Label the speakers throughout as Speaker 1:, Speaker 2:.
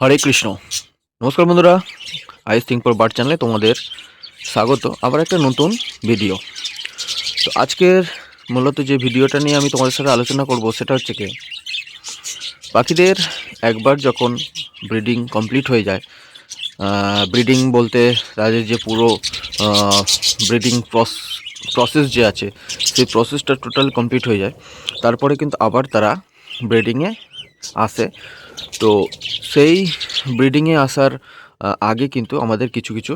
Speaker 1: হরে কৃষ্ণ। নমস্কার বন্ধুরা, আইস think for bird চ্যানেলে তোমাদের স্বাগত। আবার একটা নতুন ভিডিও। তো আজকের মূলত যে ভিডিওটা নিয়ে আমি তোমাদের সাথে আলোচনা করব সেটা হচ্ছে কি? পাখিদের একবার যখন ব্রিডিং কমপ্লিট হয়ে যায় ব্রিডিং বলতে তাদের যে পুরো ব্রিডিং প্রসেস যে আছে, সেই প্রসেসটা টোটাল কমপ্লিট হয়ে যায়। তারপরে কিন্তু আবার তারা ব্রিডিংয়ে আসে। তো সেই ব্রিডিংয়ে আসার আগে কিন্তু আমাদের কিছু কিছু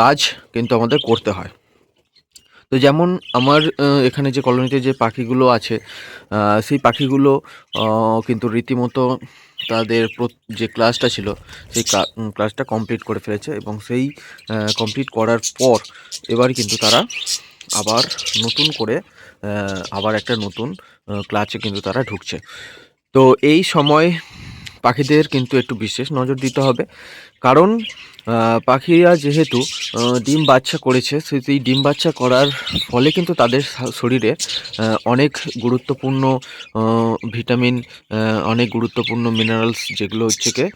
Speaker 1: কাজ কিন্তু আমাদের করতে হয়। তো যেমন আমার এখানে যে কলোনিতে যে পাখিগুলো আছে সেই পাখিগুলো কিন্তু রীতিমতো তাদের যে ক্লাসটা ছিল, সেই ক্লাসটা কমপ্লিট করে ফেলেছে এবং সেই কমপ্লিট করার পর এবার কিন্তু তারা আবার নতুন করে আবার একটা নতুন ক্লাসে কিন্তু তারা ঢুকছে। তো এই সময় পাখিদের কিন্তু একটু বিশেষ নজর দিতে হবে। কারণ পাখিরা যেহেতু ডিম বাচ্চা করেছে, সেই ডিম বাচ্চা করার ফলে কিন্তু তাদের শরীরে অনেক গুরুত্বপূর্ণ ভিটামিন অনেক গুরুত্বপূর্ণ মিনারেলস যেগুলো হচ্ছে কি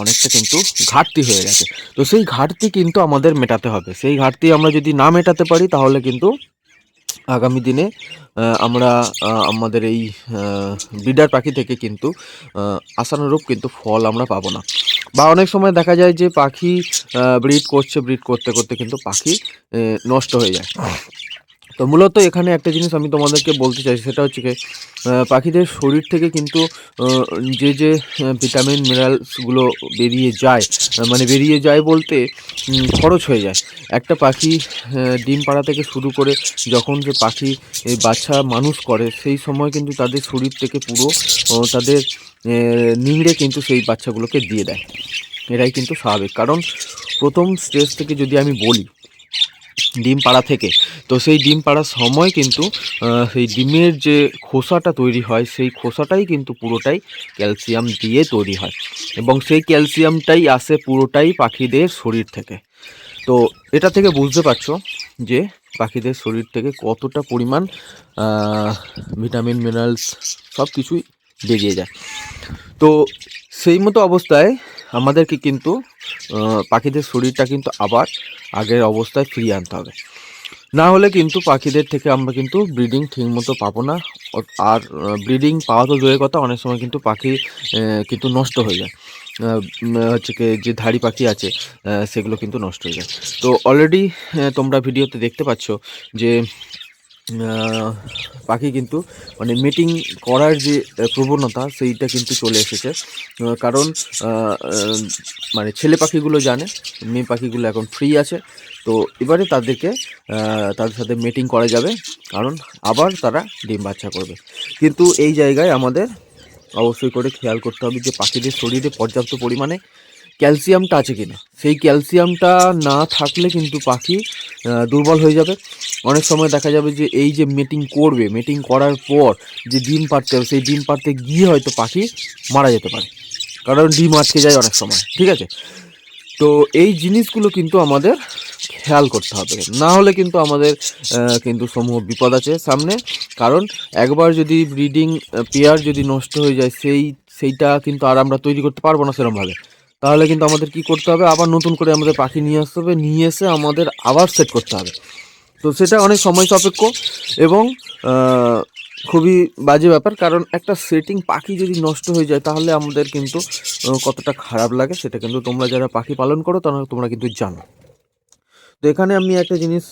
Speaker 1: অনেকটা কিন্তু ঘাটতি হয়ে গেছে। তো সেই ঘাটতি কিন্তু আমাদের মেটাতে হবে। সেই ঘাটতি আমরা যদি না মেটাতে পারি, তাহলে কিন্তু আগামী দিনে আমরা আমাদের এই ব্রিডার পাখি থেকে কিন্তু আশানুরূপ কিন্তু ফল আমরা পাবো না। বা অনেক সময় দেখা যায় যে পাখি ব্রিড করছে, ব্রিড করতে করতে কিন্তু পাখি নষ্ট হয়ে যায়। তো মূলত এখানে একটা জিনিস আমি তোমাদেরকে বলতে চাই, সেটা হচ্ছে কি পাখিদের শরীর থেকে কিন্তু যে যে ভিটামিন মিনারেলসগুলো বেরিয়ে যায় মানে বেরিয়ে যায় বলতে খরচ হয়ে যায়। একটা পাখি ডিম পাড়া থেকে শুরু করে যখন যে পাখি বাচ্চা মানুষ করে, সেই সময় কিন্তু তাদের শরীর থেকে পুরো তাদের নিংড়ে কিন্তু সেই বাচ্চাগুলোকে দিয়ে দেয়। এটাই কিন্তু স্বাভাবিক। কারণ প্রথম স্টেজ থেকে যদি আমি বলি ডিম পাড়া থেকে। তো সেই ডিম পাড়ার সময় কিন্তু সেই ডিমের যে খোসাটা তৈরি হয়, সেই খোসাটাই কিন্তু পুরোটাই ক্যালসিয়াম দিয়ে তৈরি হয় এবং সেই ক্যালসিয়ামটাই আসে পুরোটাই পাখিদের শরীর থেকে। তো এটা থেকে বুঝতে পারছ যে পাখিদের শরীর থেকে কতটা পরিমাণ ভিটামিন, মিনারেলস সব কিছুই বেরিয়ে যায়। তো সেই মতো অবস্থায় আমাদেরকে কিন্তু পাখিদের শরীরটা কিন্তু আবার আগের অবস্থায় ফিরিয়ে আনতে হবে। না হলে কিন্তু পাখিদের থেকে আমরা কিন্তু ব্রিডিং ঠিকমতো পাবো না। আর ব্রিডিং পাওয়া তো দূরের কথা, অনেক সময় কিন্তু পাখি কিন্তু নষ্ট হয়ে যায়। হচ্ছে কি, যে ধাড়ি পাখি আছে সেগুলো কিন্তু নষ্ট হয়ে যায়। তো অলরেডি তোমরা ভিডিওতে দেখতে পাচ্ছ যে পাখি কিন্তু মানে মিটিং করার যে প্রবণতা সেইটা কিন্তু চলে এসেছে। কারণ মানে ছেলে পাখিগুলো জানে, মেয়ে পাখিগুলো এখন ফ্রি আছে। তো এবারে তাদেরকে তাদের সাথে মিটিং করা যাবে, কারণ আবার তারা ডিম বাচ্চা করবে। কিন্তু এই জায়গায় আমাদের অবশ্যই করে খেয়াল করতে হবে যে পাখিদের শরীরে পর্যাপ্ত পরিমাণে ক্যালসিয়ামটা আছে কিনা? সেই ক্যালসিয়ামটা না থাকলে কিন্তু পাখি দুর্বল হয়ে যাবে। অনেক সময় দেখা যাবে যে এই যে মিটিং করবে মিটিং করার পর যে ডিম পাড়তে হবে, সেই ডিম পাড়তে গিয়ে হয়তো পাখি মারা যেতে পারে। কারণ ডিম আটকে যায় অনেক সময়, ঠিক আছে? তো এই জিনিসগুলো কিন্তু আমাদের খেয়াল করতে হবে। না হলে কিন্তু আমাদের কিন্তু সমূহ বিপদ আছে সামনে। কারণ একবার যদি ব্রিডিং পেয়ার যদি নষ্ট হয়ে যায়, সেই, সেইটা কিন্তু আর আমরা তৈরি করতে পারব না সেরকমভাবে তাহলে কিন্তু আমাদের কি করতে হবে? আবার নতুন করে আমাদের পাখি নিয়ে আসতে হবে। নিয়ে এসে আমাদের আবার সেট করতে হবে। তো সেটা অনেক সময় সাপেক্ষ এবং খুবই বাজে ব্যাপার। কারণ একটা সেটিং পাখি যদি নষ্ট হয়ে যায়, তাহলে আমাদের কিন্তু কতটা খারাপ লাগে সেটা কিন্তু তোমরা যারা পাখি পালন করো, তারা তোমরা কিন্তু জানো। তো এখানে আমি একটা জিনিস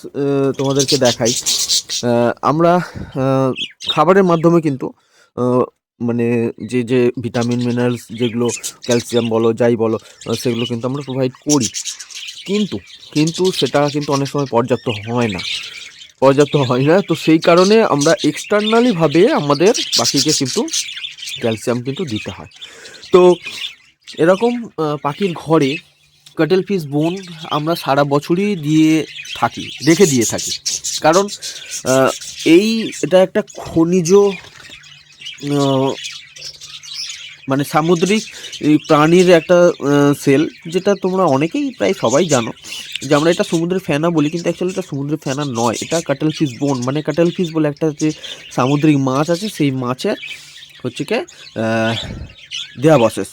Speaker 1: তোমাদেরকে দেখাই। আমরা খাবারের মাধ্যমে কিন্তু মানে যে যে ভিটামিন, মিনারেলস যেগুলো ক্যালসিয়াম বলো, যাই বলো সেগুলো কিন্তু আমরা প্রোভাইড করি। কিন্তু কিন্তু সেটা কিন্তু অনেক সময় পর্যাপ্ত হয় না। পর্যাপ্ত হয় না, তো সেই কারণে আমরা এক্সটার্নালিভাবে আমাদের পাখিকে কিন্তু ক্যালসিয়াম কিন্তু দিতে হয়। তো এরকম পাখির ঘরে কাটেল ফিস বোন আমরা সারা বছরই দিয়ে থাকি, রেখে দিয়ে থাকি। কারণ এই, এটা একটা খনিজ মানে সামুদ্রিক প্রাণীর একটা সেল যেটা তোমরা অনেকেই প্রায় সবাই জানো, যে আমরা এটা সমুদ্রের ফেনা বলি, কিন্তু অ্যাকচুয়ালি এটা সমুদ্রের ফেনা নয়, এটা কাটেল ফিশ বোন মানে কাটেল ফিশ বলে একটা যে সামুদ্রিক মাছ আছে, সেই মাছের হচ্ছে কি বসেস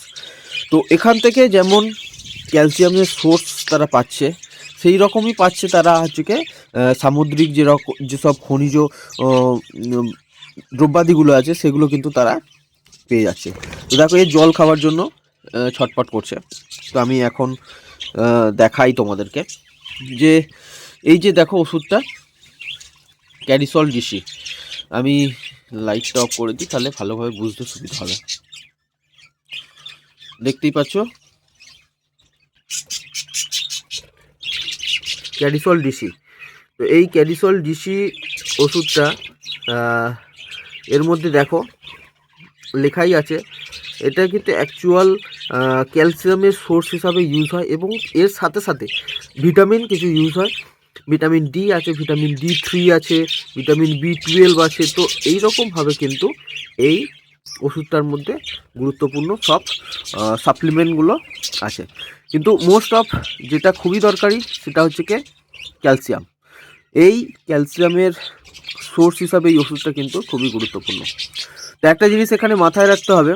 Speaker 1: তো এখান থেকে যেমন ক্যালসিয়ামের সোর্স তারা পাচ্ছে, সেই রকমই পাচ্ছে তারা হচ্ছে সামুদ্রিক যেরকম যেসব খনিজ দ্রব্যাদিগুলো আছে, সেগুলো কিন্তু তারা পেয়ে যাচ্ছে। তো দেখো, এই জল খাওয়ার জন্য ছটপট করছে। তো আমি এখন দেখাই তোমাদেরকে যে, এই যে দেখো ওষুধটা, ক্যারিসল ডিসি আমি লাইটটা অফ করে দিই, তাহলে ভালোভাবে বুঝতে সুবিধা হবে। দেখতেই পাচ্ছ? ক্যারিসল ডিসি তো এই ক্যারিসল ডিসি ওষুধটা এর মধ্যে দেখো, লেখাই আছে, এটা কিন্তু অ্যাকচুয়াল ক্যালসিয়ামের সোর্স হিসাবে ইউজ হয় এবং এর সাথে সাথে ভিটামিন কিছু ইউজ হয়। ভিটামিন ডি আছে ভিটামিন ডি থ্রি আছে ভিটামিন বি টুয়েলভ আছে, তো এই রকমভাবে কিন্তু এই ওষুধটার মধ্যে গুরুত্বপূর্ণ সব সাপ্লিমেন্টগুলো আছে। কিন্তু মোস্ট অফ যেটা খুবই দরকারি সেটা হচ্ছে কি ক্যালসিয়াম এই ক্যালসিয়ামের সোর্স হিসাবে এই ওষুধটা কিন্তু খুবই গুরুত্বপূর্ণ। তো একটা জিনিস এখানে মাথায় রাখতে হবে,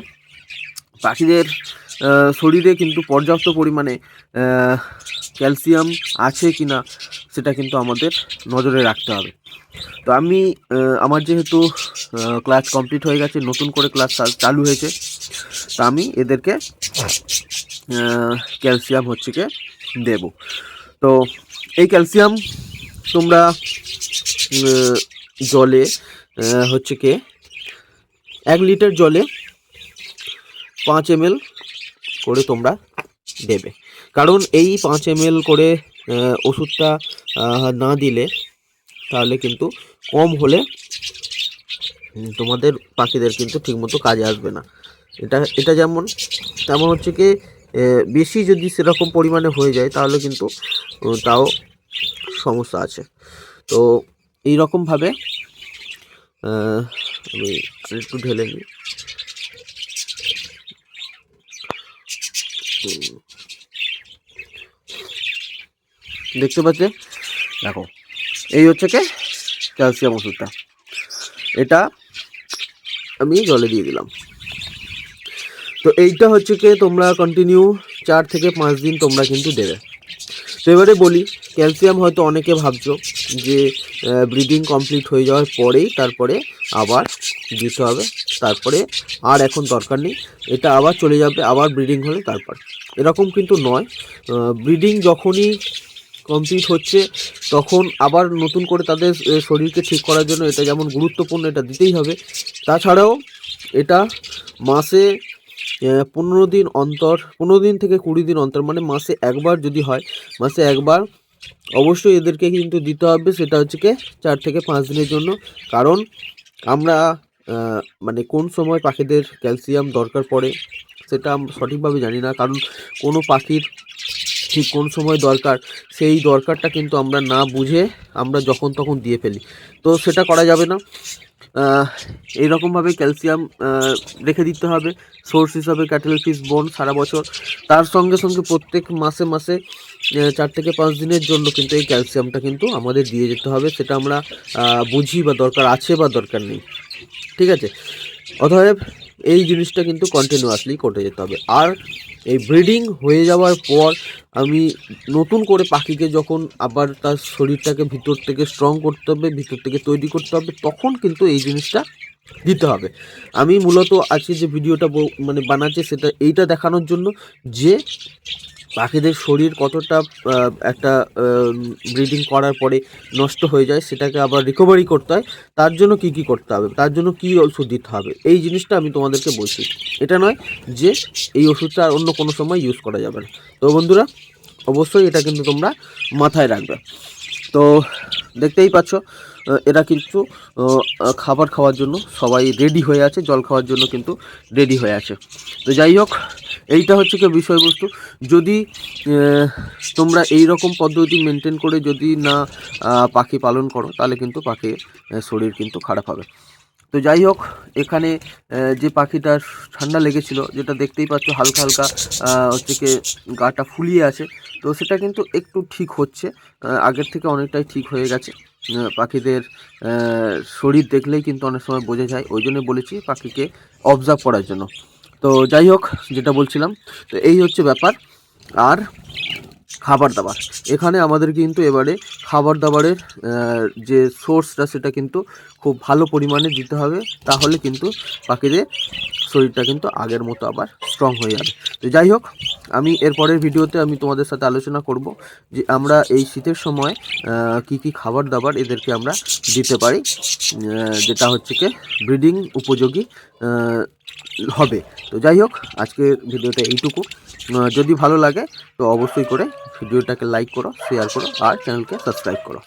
Speaker 1: পাখিদের শরীরে কিন্তু পর্যাপ্ত পরিমাণে ক্যালসিয়াম আছে কি না সেটা কিন্তু আমাদের নজরে রাখতে হবে। তো আমি আমার যেহেতু ক্লাস কমপ্লিট হয়ে গেছে, নতুন করে ক্লাস চালু হয়েছে, তা আমি এদেরকে ক্যালসিয়াম হচ্ছে কি দেব। তো এই ক্যালসিয়াম তোমরা জলে হচ্ছে কি, এক লিটার জলে পাঁচ এম করে তোমরা দেবে। কারণ এই পাঁচ এম করে ওষুধটা না দিলে তাহলে কিন্তু কম হলে তোমাদের পাখিদের কিন্তু ঠিকমতো কাজে আসবে না। এটা এটা যেমন, তেমন হচ্ছে কি বেশি যদি সেরকম পরিমাণে হয়ে যায় তাহলে কিন্তু তাও সমস্যা আছে। তো এই রকমভাবে আমি একটু ঢেলে নিই। দেখতে পাচ্ছে দেখো। এই হচ্ছে কে? ক্যালসিয়াম ওষুধটা। এটা আমি জলে দিয়ে দিলাম। তো এইটা হচ্ছে কি? তোমরা কন্টিনিউ চার থেকে পাঁচ দিন তোমরা কিন্তু দেবে। তো এবারে বলি ক্যালসিয়াম হয়তো অনেকে ভাবছ যে ব্রিডিং কমপ্লিট হয়ে যাওয়ার পরেই তারপরে আবার দিতে হবে। তারপরে আর এখন দরকার নেই। এটা আবার চলে যাবে, আবার ব্রিডিং হলে তারপর। এরকম কিন্তু নয়। ব্রিডিং যখনই কমপ্লিট হচ্ছে, তখন আবার নতুন করে তাদের শরীরকে ঠিক করার জন্য এটা যেমন গুরুত্বপূর্ণ, এটা দিতেই হবে। তাছাড়াও এটা মাসে পনেরো দিন অন্তর, পনেরো দিন থেকে কুড়ি দিন অন্তর মানে মাসে একবার যদি হয়, মাসে একবার অবশ্যই এদেরকে কিন্তু দিতে হবে, সেটা হচ্ছে কি চার থেকে পাঁচ দিনের জন্য। কারণ আমরা মানে কোন সময় পাখিদের ক্যালসিয়াম দরকার পড়ে সেটা সঠিকভাবে জানি না। কারণ কোনো পাখির ঠিক কোন সময় দরকার, সেই দরকারটা কিন্তু আমরা না বুঝে আমরা যখন তখন দিয়ে ফেলি। তো সেটা করা যাবে না। এইরকমভাবে ক্যালসিয়াম রেখে দিতে হবে। সোর্স হিসাবে ক্যাটেল ফিস বোন সারা বছর। তার সঙ্গে সঙ্গে প্রত্যেক মাসে মাসে চার থেকে পাঁচ দিনের জন্য কিন্তু এই ক্যালসিয়ামটা কিন্তু আমাদের দিয়ে যেতে হবে। সেটা আমরা বুঝি বা দরকার আছে বা দরকার নেই। ঠিক আছে? অতএব এই জিনিসটা কিন্তু কন্টিনিউয়াসলি করতে যেতে হবে। আর এই ব্রিডিং হয়ে যাওয়ার পর আমি নতুন করে পাখিকে যখন আবার তার শরীরটাকে ভিতর থেকে স্ট্রং করতে হবে, ভিতর থেকে তৈরি করতে হবে, তখন কিন্তু এই জিনিসটা দিতে হবে। আমি মূলত আজকে যে ভিডিওটা মানে বানাচ্ছি সেটা এইটা দেখানোর জন্য যে পাখিদের শরীর কতটা একটা ব্রিডিং করার পরে নষ্ট হয়ে যায় সেটাকে আবার রিকভারি করতে হয়, তার জন্য কি কি করতে হবে, তার জন্য কি ওষুধ দিতে হবে, এই জিনিসটা আমি তোমাদেরকে বলছি। এটা নয় যে এই ওষুধটা আর অন্য কোনো সময় ইউজ করা যাবে না। তো বন্ধুরা, অবশ্যই এটা কিন্তু তোমরা মাথায় রাখবে। তো দেখতেই পাচ্ছ এরা কিন্তু খাবার খাওয়ার জন্য সবাই রেডি হয়ে আছে, জল খাওয়ার জন্য কিন্তু রেডি হয়ে আছে। তো যাই হোক এইটা হচ্ছে কি বিষয়বস্তু। যদি তোমরা এই রকম পদ্ধতি মেনটেন করে যদি না পাখি পালন করো, তাহলে কিন্তু পাখির শরীর কিন্তু খারাপ হবে। তো যাই হোক, এখানে যে পাখিটার ঠান্ডা লেগেছিল, যেটা দেখতেই পাচ্ছ হালকা হালকা হচ্ছে কি গাটা ফুলিয়ে আছে, তো সেটা কিন্তু একটু ঠিক হচ্ছে আগের থেকে অনেকটাই ঠিক হয়ে গেছে। পাখিদের শরীর দেখলেই কিন্তু অনেক সময় বোঝা যায়, ওই জন্য বলেছি পাখিকে অবজার্ভ করার জন্য। তো
Speaker 2: যাই হোক যেটা বলছিলাম তো এই হচ্ছে ব্যাপার। আর খাবার দাবার। এখানে আমাদের কিন্তু এবারে খাবার দাবারের যে সোর্সটা সেটা কিন্তু খুব ভালো পরিমাণে দিতে হবে। তাহলে কিন্তু পাখিদের শরীরটা কিন্তু আগের মতো আবার স্ট্রং হয়ে যাবে। তো যাই হোক, আমি এরপরের ভিডিওতে আমি তোমাদের সাথে আলোচনা করব যে আমরা এই শীতের সময় কি কি খাবার দাবার এদেরকে আমরা দিতে পারি যেটা হচ্ছে কি ব্রিডিং উপযোগী হবে। তো যাই হোক, আজকের ভিডিওটা এইটুকু। যদি ভালো লাগে, তো অবশ্যই করে ভিডিওটাকে লাইক করো শেয়ার করো, আর চ্যানেলকে সাবস্ক্রাইব করো।